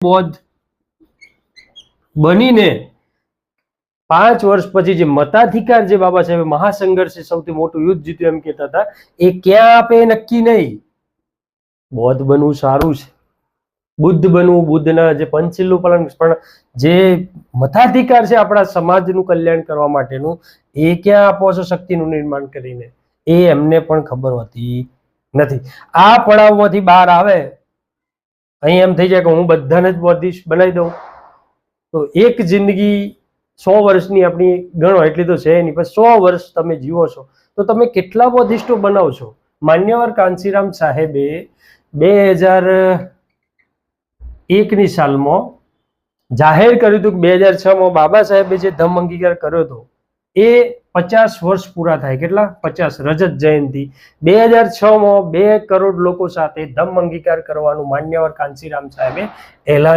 બૌદ્ધ બનીને પાંચ વર્ષ પછી જે મતાધિકાર જે બાબા સાહેબ મહાસંઘર્ષે સૌથી મોટું યુદ્ધ જીત્યું એમ કહેતા હતા, એ ક્યાં આપે નક્કી નહીં. બૌદ્ધ બનવું સારું છે. બુદ્ધ બનવું, બુદ્ધના જે પંચીલું પાલન, પણ જે મતાધિકાર છે આપણા સમાજનું કલ્યાણ કરવા માટેનું, એ ક્યાં આપો છો શક્તિનું નિર્માણ કરીને? એ એમને પણ ખબર હોતી નથી. આ પડાવમાંથી બહાર આવે અહીં એમ થઈ જાય કે હું બધાને જ બૌદ્ધિસ્ટ બનાવી દઉં. તો એક જિંદગી સો વર્ષની આપણી ગણો, એટલી તો છે નહીં, પણ સો વર્ષ તમે જીવો છો. તો તમે કેટલા બોધિષ્ઠો બનાવશો? માન્યવર કાંચીરામ સાહેબે બે હજાર એકની સાલમાં જાહેર કર્યું હતું કે બે હજાર છમાં બાબા સાહેબે જે ધમ અંગીકાર કર્યો હતો એ પચાસ વર્ષ પૂરા થાય. કેટલા? પચાસ. રજત જયંતિ. બે હજાર છમાં બે કરોડ લોકો સાથે ધમ અંગીકાર કરવાનું માન્યવર કાંચીરામ સાહેબે એલાન